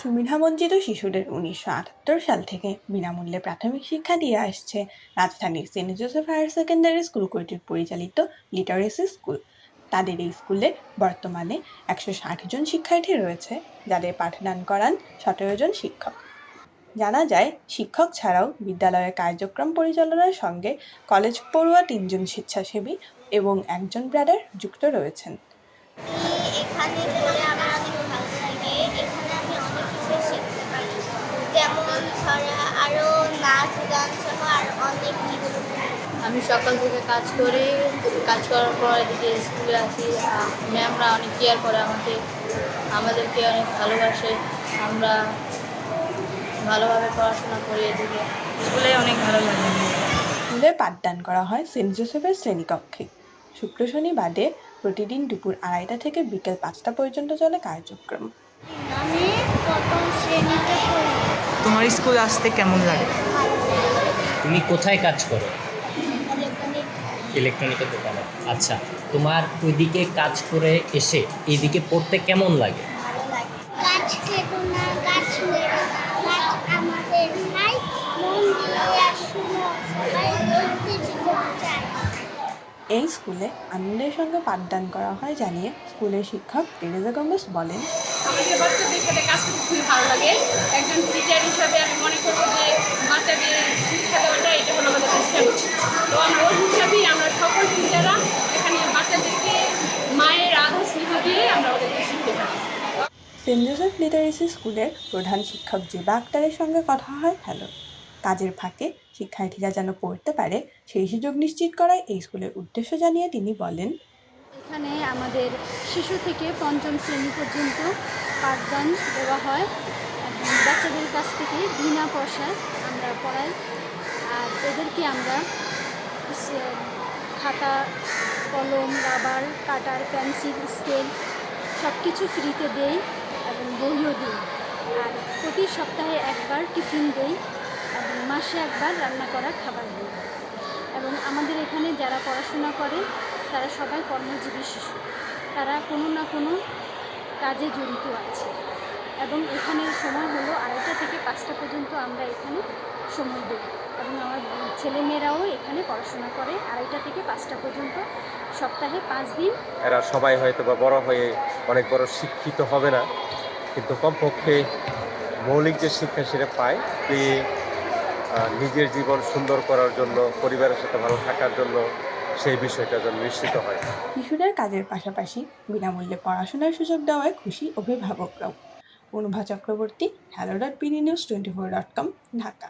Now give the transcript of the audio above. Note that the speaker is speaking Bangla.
সুবিধা বঞ্চিত শিশুদের উনিশশো আটাত্তর সাল থেকে বিনামূল্যে প্রাথমিক শিক্ষা দিয়ে আসছে রাজধানীর Saint Joseph higher secondary school কর্তৃক পরিচালিত লিটারেসি স্কুল। তাদের এই স্কুলে বর্তমানে একশো ষাট জন শিক্ষার্থী রয়েছে, যাদের পাঠদান করান সতেরো জন শিক্ষক। জানা যায়, শিক্ষক ছাড়াও বিদ্যালয়ের কার্যক্রম পরিচালনার সঙ্গে কলেজ পড়ুয়া তিনজন স্বেচ্ছাসেবী এবং একজন ব্রাদার যুক্ত রয়েছেন। এখানে আমি সকাল থেকে কাজ করি কাজ করার পর এদিকে স্কুলে আসি। ম্যামরা অনেক কেয়ার করে আমাকে আমাদেরকে অনেক ভালোবাসে। আমরা ভালোভাবে পড়াশোনা করি এদিকে। স্কুলে অনেক ভালো লাগে। স্কুলে পাঠদান করা হয় সেন্ট জোসেফের শ্রেণীকক্ষে। শুক্র শনি বাদে প্রতিদিন দুপুর আড়াইটা থেকে বিকেল পাঁচটা পর্যন্ত চলে কার্যক্রম। আমি প্রথম শ্রেণীতে পড়ি। তোমার স্কুলে আসতে কেমন লাগে? তুমি কোথায় কাজ করো? ইলেকট্রনিকের দোকানে। আচ্ছা তোমার ওইদিকে কাজ করে এসে এইদিকে পড়তে কেমন লাগে? গাছ কেটো না গাছ মেরো না গাছ আমাদের নাই মন দিয়ে শুনো সবাই বলতে জীবন চায়। এই স্কুলে আনন্দের সঙ্গে পাঠদান করা হয় জানিয়ে স্কুলের শিক্ষক টেরেজা গম্বেস বলেন আমাদের বাচ্চাদের সাথে কাজ করতে খুবই ভালো লাগে। একজন টিচার হিসাবে আমি মনে করব যে বাচ্চাদের শিক্ষা দেওয়াটা এটা হলো আমাদের সিস্টেম তো আমরা ওই হিসাবেই আমরা সকল টিচাররা এখানে বাচ্চাদেরকে মায়ের আদর স্নেহ দিয়ে আমরা ওদেরকে শিখতে পারি সেন্ট জোসেফ লিটারেসি স্কুলের প্রধান শিক্ষক জেবা আক্তারের সঙ্গে কথা হয়, হ্যালো। কাজের ফাঁকে শিক্ষার্থীরা যেন পড়তে পারে, সেই সুযোগ নিশ্চিত করাই এই স্কুলের উদ্দেশ্য জানিয়ে তিনি বলেন। এখানে আমাদের শিশু থেকে পঞ্চম শ্রেণি পর্যন্ত পাঠদান দেওয়া হয়। বাচ্চাদের কাছ থেকে বিনা পয়সায় আমরা পড়াই। আর এদেরকে আমরা খাতা, কলম, রাবার, কাটার, পেন্সিল, স্কেল সব কিছু ফ্রিতে দেই। বইও দিই আর প্রতি সপ্তাহে একবার টিফিন দেই এবং মাসে একবার রান্না করা খাবার দিই। এবং আমাদের এখানে যারা পড়াশোনা করে, তারা সবাই কর্মজীবী শিশু। তারা কোনো না কোনো কাজে জড়িত আছে। এবং এখানে সময় হলো আড়াইটা থেকে পাঁচটা পর্যন্ত আমরা এখানে সময় দিই। এবং আমার ছেলেমেয়েরাও এখানে পড়াশোনা করে আড়াইটা থেকে পাঁচটা পর্যন্ত সপ্তাহে পাঁচ দিন। এরা সবাই হয়তো বা বড় হয়ে অনেক বড় শিক্ষিত হবে না। কিন্তু কমপক্ষে মৌলিক যে শিক্ষা সেটা পায়, যে নিজের জীবন সুন্দর করার জন্য, পরিবারের সাথে ভালো থাকার জন্য সেই বিষয়টা যেন নিশ্চিত হয়। শিশুদের কাজের পাশাপাশি বিনামূল্যে পড়াশোনার সুযোগ দেওয়ায় খুশি অভিভাবকরাও। Anubha Chakraborty hello dot BD news twenty four dot com Dhaka.